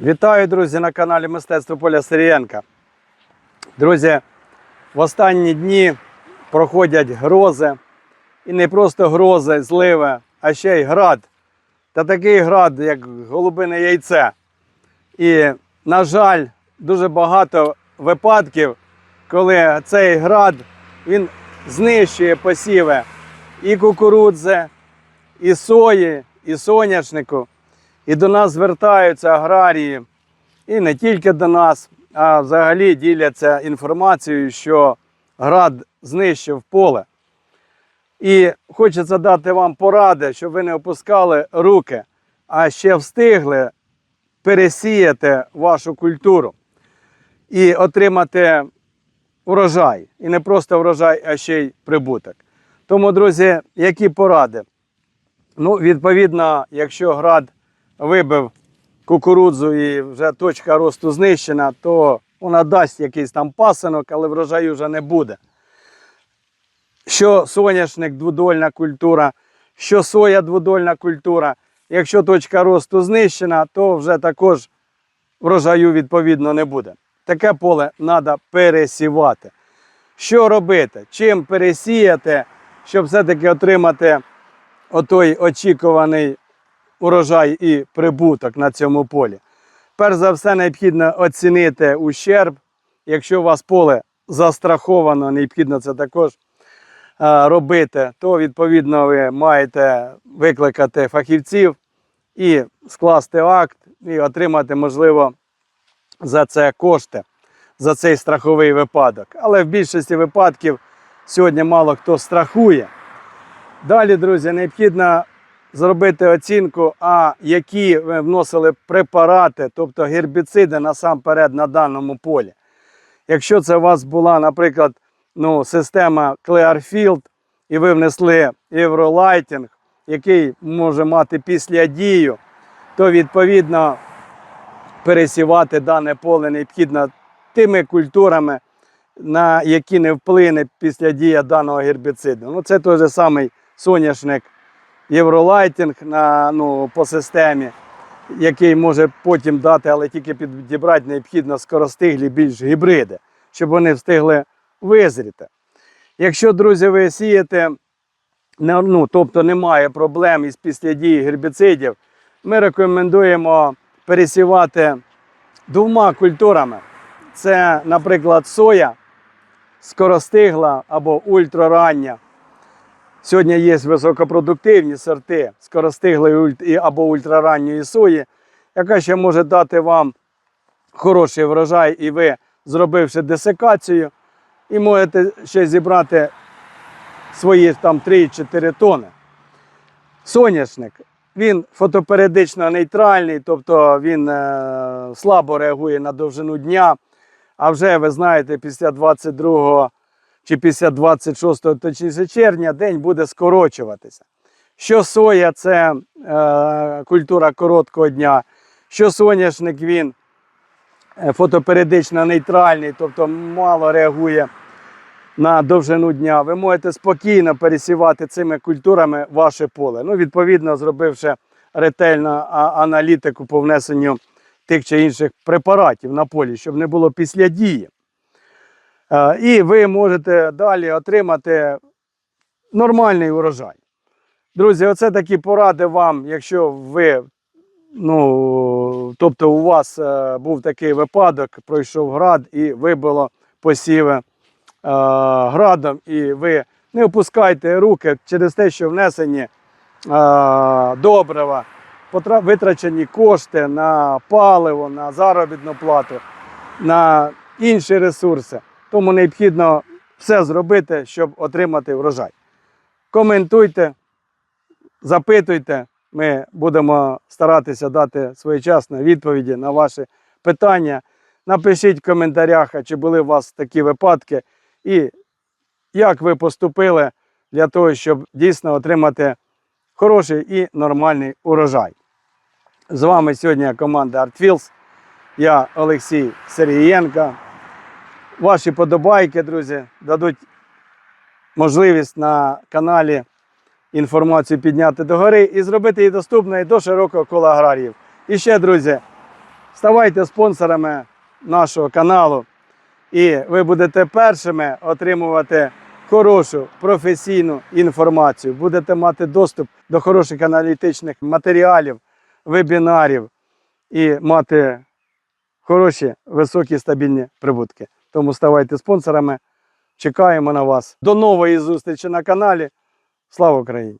Вітаю, друзі, на каналі Мистецтво Поля Сирієнка. Друзі, в останні дні проходять грози. І не просто грози, зливи, а ще й град. Та такий град, як голубине яйце. І, на жаль, дуже багато випадків, коли цей град він знищує посіви і кукурудзи, і сої, і соняшнику. І до нас звертаються аграрії, і не тільки до нас, а взагалі діляться інформацією, що град знищив поле. І хочеться дати вам поради, щоб ви не опускали руки, а ще встигли пересіяти вашу культуру і отримати урожай. І не просто врожай, а ще й прибуток. Тому, друзі, які поради? Ну, відповідно, якщо град вибив кукурудзу і вже точка росту знищена, то вона дасть якийсь там пасинок, але врожаю вже не буде. Що соняшник дводольна культура, що соя дводольна культура. Якщо точка росту знищена, то вже також врожаю відповідно не буде. Таке поле треба пересівати. Що робити? Чим пересіяти, щоб все-таки отримати отой очікуваний урожай і прибуток на цьому полі. Перш за все, необхідно оцінити ущерб. Якщо у вас поле застраховано, необхідно це також е, робити, то відповідно ви маєте викликати фахівців і скласти акт, і отримати, можливо, за це кошти, за цей страховий випадок. Але в більшості випадків сьогодні мало хто страхує. Далі, друзі, необхідно зробити оцінку, а які ви вносили препарати, тобто гербіциди насамперед на даному полі. Якщо це у вас була, наприклад, ну, система Clearfield, і ви внесли Євролайтінг, який може мати після дію, то відповідно пересівати дане поле необхідно тими культурами, на які не вплине після дія даного гербіциду. Ну, це той же самий соняшник Євролайтінг на, ну, по системі, який може потім дати, але тільки підібрати необхідно скоростиглі більш гібриди, щоб вони встигли визріти. Якщо, друзі, ви сієте, ну, тобто немає проблем із після дії гербіцидів, ми рекомендуємо пересівати двома культурами. Це, наприклад, соя скоростигла або ультрарання. Сьогодні є високопродуктивні сорти скоростиглої або ультраранньої сої, яка ще може дати вам хороший врожай, і ви, зробивши десикацію, і можете ще зібрати свої там 3-4 тони. Соняшник, він фотоперіодично нейтральний, тобто він е, слабо реагує на довжину дня. А вже ви знаєте, після 22 чи після 26 точніше червня день буде скорочуватися. Що соя це е, культура короткого дня, що соняшник він е, фотоперіодично нейтральний, тобто мало реагує на довжину дня. Ви можете спокійно пересівати цими культурами ваше поле. Ну, відповідно, зробивши ретельну аналітику по внесенню тих чи інших препаратів на полі, щоб не було після дії. Е, І ви можете далі отримати нормальний урожай. Друзі, оце такі поради вам, якщо ви, ну, тобто у вас е, був такий випадок, пройшов град і вибило посіви е, градом, і ви не опускайте руки через те, що внесені добрива, витрачені кошти на паливо, на заробітну плату, на інші ресурси. Тому необхідно все зробити, щоб отримати врожай. Коментуйте, запитуйте. Ми будемо старатися дати своєчасно відповіді на ваші питання. Напишіть в коментарях, чи були у вас такі випадки, і як ви поступили для того, щоб дійсно отримати хороший і нормальний урожай. З вами сьогодні команда ArtFields. Я Олексій Сергієнко. Ваші подобайки, друзі, дадуть можливість на каналі інформацію підняти догори і зробити її доступною до широкого кола аграріїв. І ще, друзі, ставайте спонсорами нашого каналу, і ви будете першими отримувати хорошу професійну інформацію. Будете мати доступ до хороших аналітичних матеріалів, вебінарів і мати хороші, високі, стабільні прибутки. Тому ставайте спонсорами. Чекаємо на вас. До нової зустрічі на каналі. Слава Україні!